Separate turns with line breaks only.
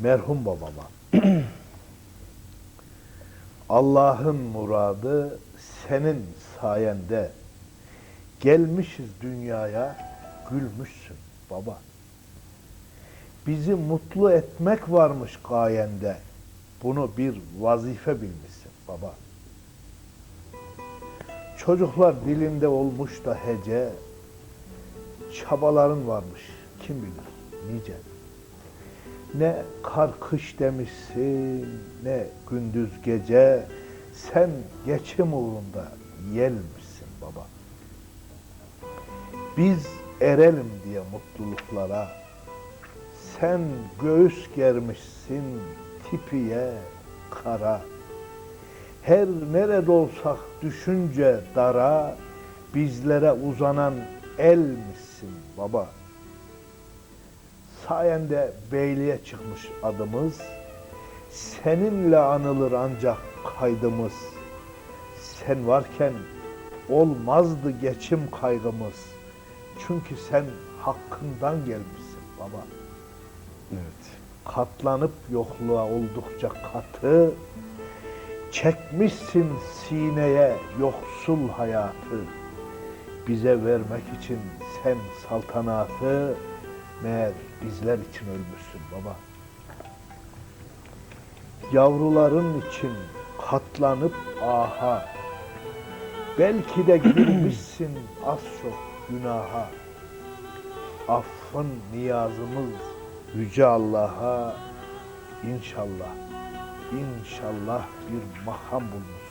merhum babama. Allah'ın muradı senin sayende. Gelmişiz dünyaya, gülmüşsün baba. Bizi mutlu etmek varmış gayende. Bunu bir vazife bilmişsin baba. Çocuklar dilinde olmuş da hece, çabaların varmış kim bilir nice. Ne kar kış demişsin, ne gündüz gece, sen geçim uğrunda yelmişsin baba. Biz erelim diye mutluluklara, sen göğüs germişsin tipiye kara. Her nerede olsak düşünce dara, bizlere uzanan el misin baba? Sayende beyliğe çıkmış adımız, seninle anılır ancak kaydımız. Sen varken olmazdı geçim kaygımız. Çünkü sen hakkından gelmişsin baba.
Evet.
Katlanıp yokluğa oldukça katı, çekmişsin sineye yoksul hayatı. Bize vermek için sen saltanatı, meğer bizler için ölmüşsün baba. Yavruların için katlanıp aha, belki de girmişsin az çok günaha. Affın niyazımız Yüce Allah'a inşallah, inşallah bir makam bulmuşsun